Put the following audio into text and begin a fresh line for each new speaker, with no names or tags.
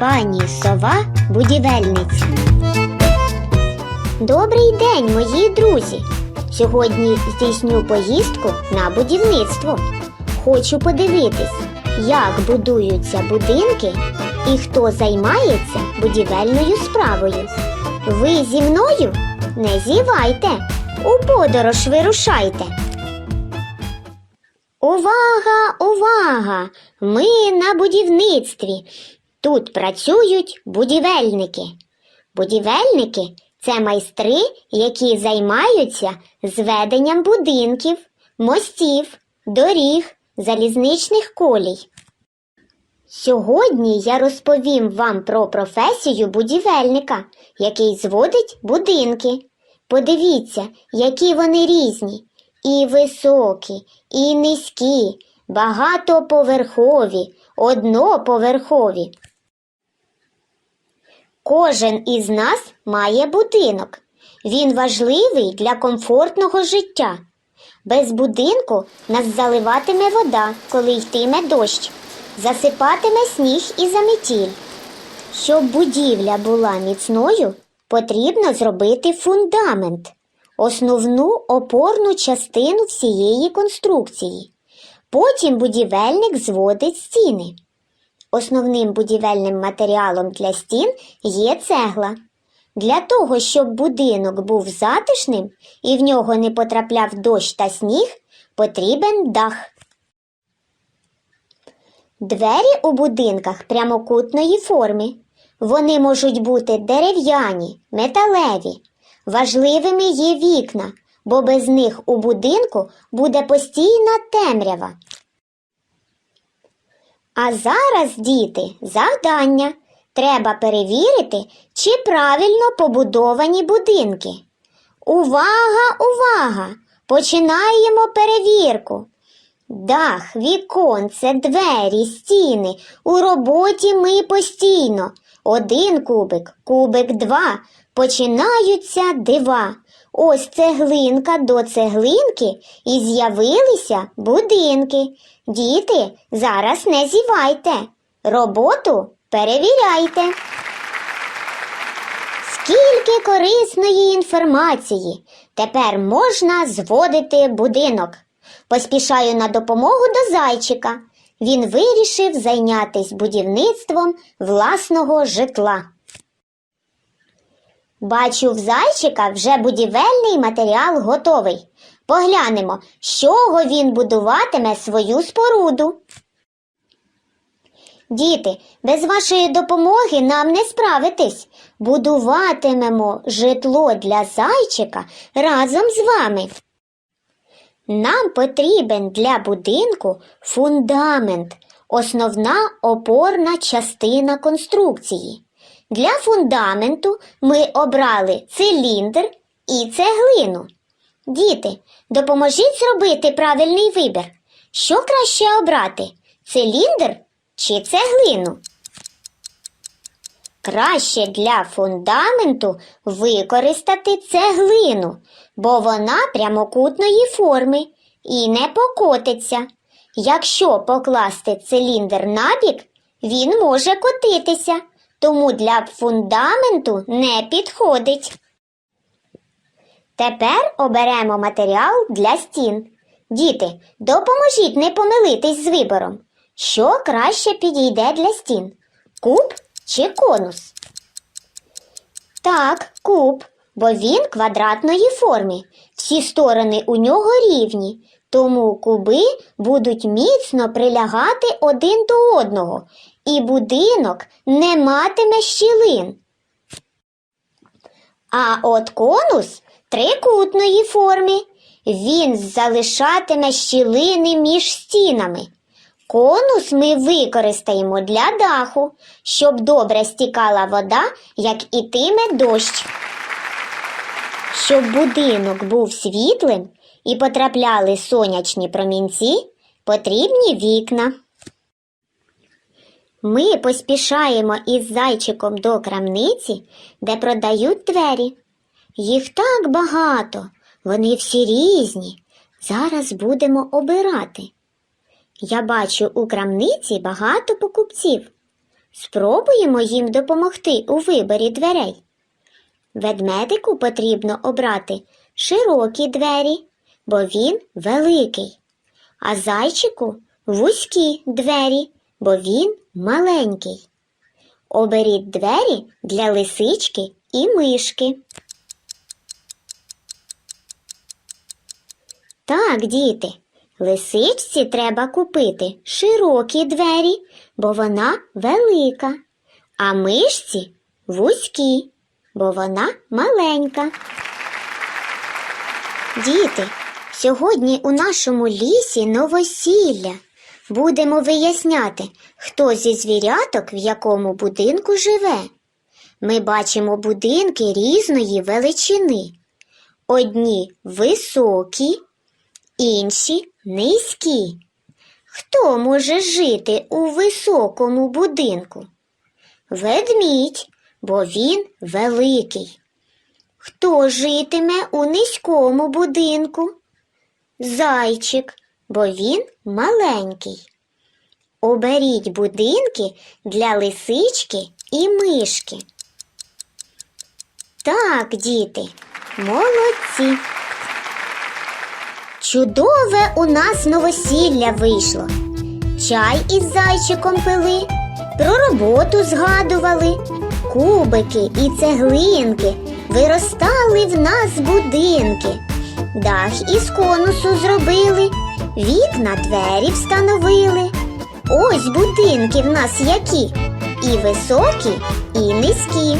пані сова будівельниця. Добрий день, мої друзі! Сьогодні здійсню поїздку на будівництво. Хочу подивитись, як будуються будинки і хто займається будівельною справою. Ви зі мною не зівайте, у подорож вирушайте. Увага, увага! Ми на будівництві. Тут працюють будівельники. Будівельники це майстри, які займаються зведенням будинків, мостів, доріг, залізничних колій. Сьогодні я розповім вам про професію будівельника, який зводить будинки. Подивіться, які вони різні, і високі, і низькі, багатоповерхові, одноповерхові. Кожен із нас має будинок. Він важливий для комфортного життя. Без будинку нас заливатиме вода, коли йтиме дощ, засипатиме сніг і заметіль. Щоб будівля була міцною, потрібно зробити фундамент, основну опорну частину всієї конструкції. Потім будівельник зводить стіни. Основним будівельним матеріалом для стін є цегла. Для того, щоб будинок був затишним і в нього не потрапляв дощ та сніг, потрібен дах. Двері у будинках прямокутної форми. Вони можуть бути дерев'яні, металеві. Важливими є вікна, бо без них у будинку буде постійна темрява. А зараз, діти, завдання. Треба перевірити, чи правильно побудовані будинки. Увага, увага! Починаємо перевірку. Дах, віконце, двері, стіни. У роботі ми постійно. Один кубик, кубик два. Починаються дива. Ось цеглинка до цеглинки і з'явилися будинки. Діти, зараз не зівайте. Роботу перевіряйте. Скільки корисної інформації. Тепер можна зводити будинок. Поспішаю на допомогу до зайчика. Він вирішив зайнятися будівництвом власного житла. Бачу, в зайчика вже будівельний матеріал готовий. Поглянемо, з чого він будуватиме свою споруду. Діти, без вашої допомоги нам не справитись. Будуватимемо житло для зайчика разом з вами. Нам потрібен для будинку фундамент, основна опорна частина конструкції. Для фундаменту ми обрали циліндр і цеглину. Діти, допоможіть зробити правильний вибір. Що краще обрати? Циліндр чи цеглину? Краще для фундаменту використати цеглину, бо вона прямокутної форми і не покотиться. Якщо покласти циліндр набік, він може котитися, тому для фундаменту не підходить. Тепер оберемо матеріал для стін. Діти, допоможіть не помилитись з вибором. Що краще підійде для стін? Куб чи конус? Так, куб, бо він квадратної форми. Всі сторони у нього рівні, тому куби будуть міцно прилягати один до одного, і будинок не матиме щілин. А от конус трикутної форми. Він залишатиме щілини між стінами. Конус ми використаємо для даху, щоб добре стікала вода, як ітиме дощ. Щоб будинок був світлим і потрапляли сонячні промінці, потрібні вікна. Ми поспішаємо із зайчиком до крамниці, де продають двері. Їх так багато, вони всі різні. Зараз будемо обирати. Я бачу у крамниці багато покупців. Спробуємо їм допомогти у виборі дверей. Ведмедику потрібно обрати широкі двері, бо він великий, а зайчику вузькі двері, бо він маленький. Оберіть двері для лисички і мишки. Так, діти, лисичці треба купити широкі двері, бо вона велика, а мишці вузькі, бо вона маленька. Діти, сьогодні у нашому лісі новосілля. Будемо виясняти, хто зі звіряток в якому будинку живе. Ми бачимо будинки різної величини. Одні високі, інші низькі. Хто може жити у високому будинку? Ведмідь, бо він великий. Хто житиме у низькому будинку? Зайчик, бо він маленький. Оберіть будинки для лисички і мишки. Так, діти, молодці. Чудове у нас новосілля вийшло. Чай із зайчиком пили, про роботу згадували, кубики і цеглинки, виростали в нас будинки, дах із конусу зробили, вікна двері встановили. Ось будинки в нас які, і високі, і низькі.